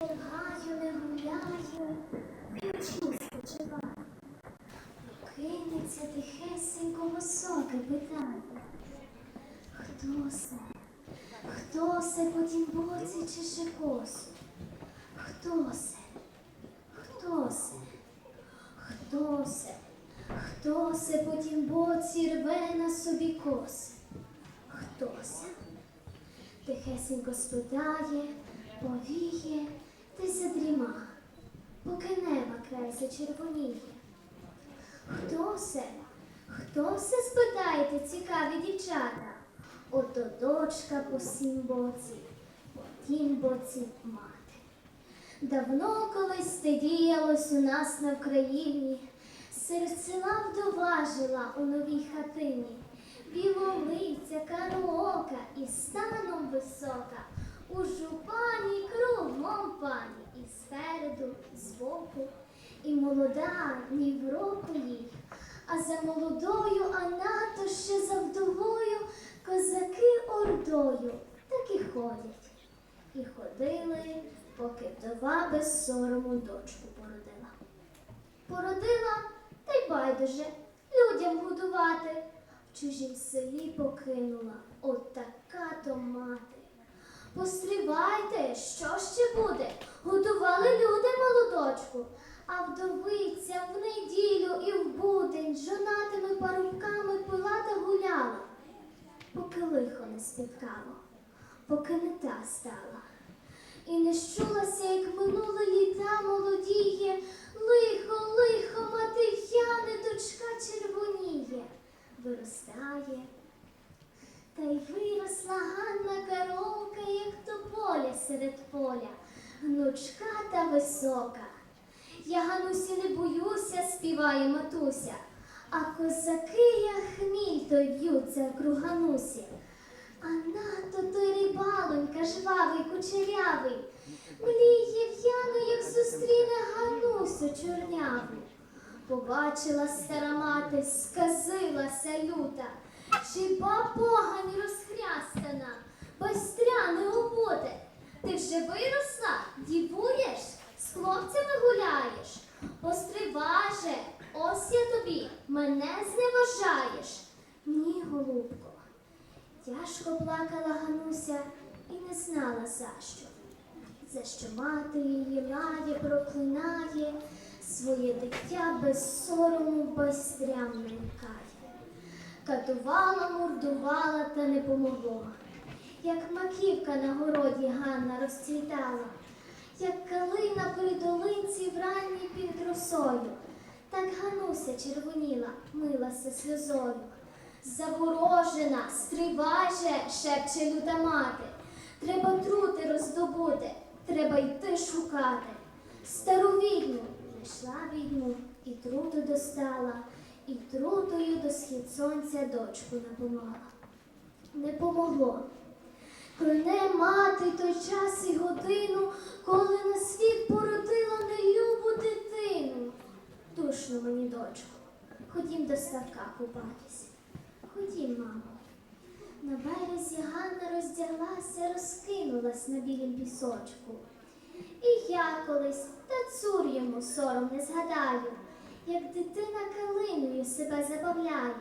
Гаю, не гуляю, ключу спочиваю. Кинеться тихесенько високе питання. Хто се? Хто се по боці чи шикосу? Хто се? Хто се? Хто се? Хто се по боці рве на собі коси? Хто се? Тихесенько спитає, повіє, ти задріма, поки неба край зачервоніє. Хто се? Хто се спитаєте, цікаві дівчата? Ото дочка по сім боці, по тім боці мати. Давно колись те діялось у нас на Вкраїні, серед села вдова жила у новій хатині, білолиця, кароока і станом висока, у жупані кругом пані, і спереду, збоку, і молода ні в року їй, а за молодою, а нато ще за вдовою, козаки ордою так і ходять. І ходили, поки вдова без сорому дочку породила. Породила, та й байдуже, людям годувати. В чужім селі покинула от така то мати. Постривайте, що ще буде? Годували люди молодочку, а вдовиця в неділю і в будень жонатими парубками пила та гуляла, поки лихо не спіткало, поки не та стала. І не щулася, як минули літа молодіє, лихо, лихо, мати в'яне, дочка червоніє, виростає. Та й виросла Ганна коровка, як тополя серед поля, гнучка та висока. Я Ганусі не боюся, співає матуся, а козаки, як хміль, той в'ються круг Ганусі. А нато той рибалонька, жвавий, кучерявий, мліє в'яно, як зустріне Ганусю чорняву. Побачила стара мати, сказилася люта, чи ба погань розхрястана, байстря не обуде. Ти вже виросла, дівуєш, з хлопцями гуляєш. Постривай же, ось я тобі, мене зневажаєш. Ні, голубко. Тяжко плакала Гануся і не знала за що. За що мати її лає, проклинає, своє дитя без сорому байстрям не. Катувала, мордувала та не помогло. Як маківка на городі Ганна розцвітала, як калина при долинці вранні під росою, так Гануся червоніла, милася сльозою. Заворожена, стривай же, шепче люта мати. Треба трути роздобути, треба йти шукати. Стару відьму знайшла відьму і труту достала, і трутою до схід сонця дочку напомогла. Не помогло. Клине мати той час і годину, коли на світ породила нелюбу дитину. Душно мені, дочку, ходім до ставка купатись. Ходім, мамо. На березі Ганна роздяглася, розкинулась на білім пісочку. І я колись, та цур йому сором не згадаю, як дитина калиною себе забавляє,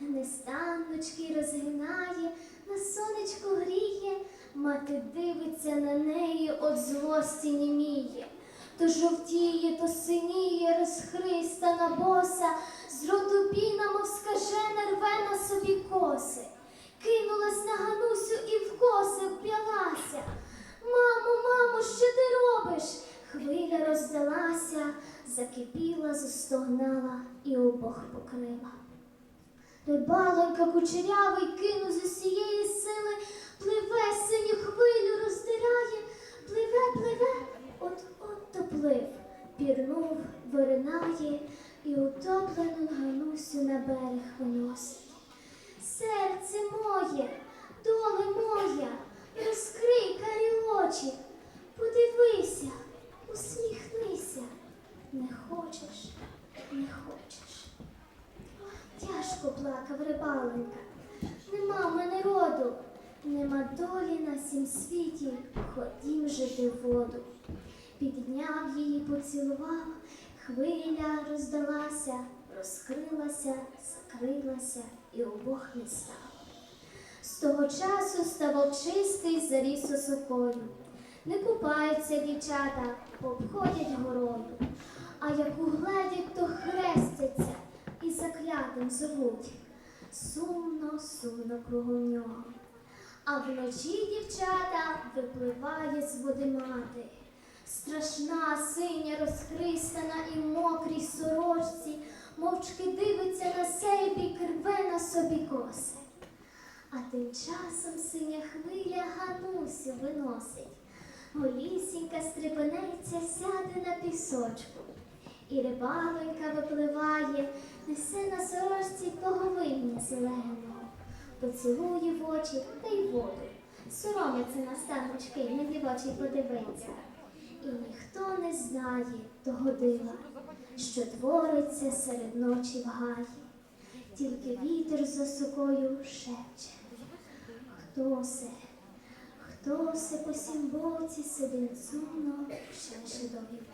гнестанночки розгинає, на сонечко гріє, мати дивиться на неї, от злості німіє. То жовтіє, то синіє, розхристана боса, з роту піна, мов скажена, рве на собі коси. Кинулась на Ганусю і в коси вп'ялася. Мамо, мамо, що ти робиш? Хвиля роздалася, закипіла, застогнала і обох покрила. Рибалонька кучерявий кинув з усієї сили, пливе синю хвилю, роздирає, пливе, пливе, от от доплив, пірнув, виринає і утоплену Ганусю на берег виносить. Серце моє, доле моя, розкрий карі очі, подивися, усміхнися. Не хочеш, не хочеш. Тяжко плакав рибаленька. Нема в мене роду, нема долі на сім світі, ходім жити воду. підняв її, поцілував, хвиля роздалася, розкрилася, закрилася і обох не стало. З того часу ставав чистий заріс осокою. Не купаються дівчата, обходять горою, а як угледять, то хрестяться і заклятим зовуть. Сумно, сумно кругом нього. А вночі дівчата випливає з води мати. Страшна, синя, розхристана і мокрій сорочці, мовчки дивиться на сейбі, рве на собі коси. А тим часом синя хвиля Ганусю виносить. Голісінька стрепенеться, сяде на пісочку. І рибалонька випливає, несе на сорочці поговиння зеленого, поцілує в очі та й воду. Соромиться на станочки, не в очі подивиться. І ніхто не знає того дива, що твориться серед ночі в гаї. Тільки вітер за сокою шепче. Хто се? Хто се по сім боці сидить сумно, ще шедові коси?